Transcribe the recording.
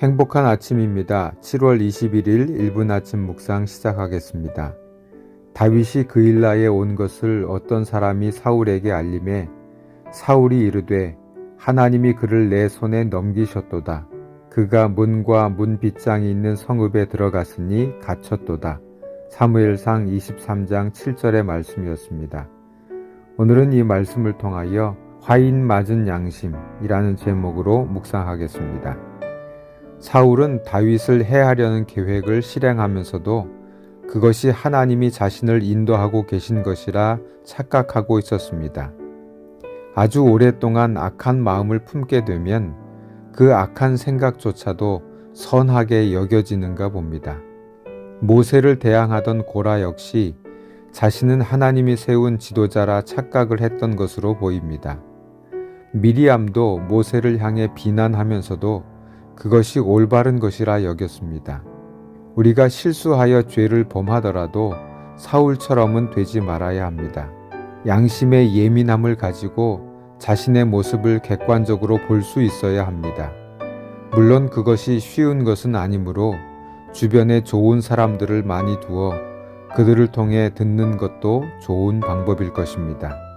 행복한 아침입니다. 7월 21일 1분 아침 묵상 시작하겠습니다. 다윗이 그일라에 온 것을 어떤 사람이 사울에게 알림해 사울이 이르되 하나님이 그를 내 손에 넘기셨도다. 그가 문과 문 빗장이 있는 성읍에 들어갔으니 갇혔도다. 사무엘상 23장 7절의 말씀이었습니다. 오늘은 이 말씀을 통하여 화인 맞은 양심이라는 제목으로 묵상하겠습니다. 사울은 다윗을 해하려는 계획을 실행하면서도 그것이 하나님이 자신을 인도하고 계신 것이라 착각하고 있었습니다. 아주 오랫동안 악한 마음을 품게 되면 그 악한 생각조차도 선하게 여겨지는가 봅니다. 모세를 대항하던 고라 역시 자신은 하나님이 세운 지도자라 착각을 했던 것으로 보입니다. 미리암도 모세를 향해 비난하면서도 그것이 올바른 것이라 여겼습니다. 우리가 실수하여 죄를 범하더라도 사울처럼은 되지 말아야 합니다. 양심의 예민함을 가지고 자신의 모습을 객관적으로 볼 수 있어야 합니다. 물론 그것이 쉬운 것은 아니므로 주변에 좋은 사람들을 많이 두어 그들을 통해 듣는 것도 좋은 방법일 것입니다.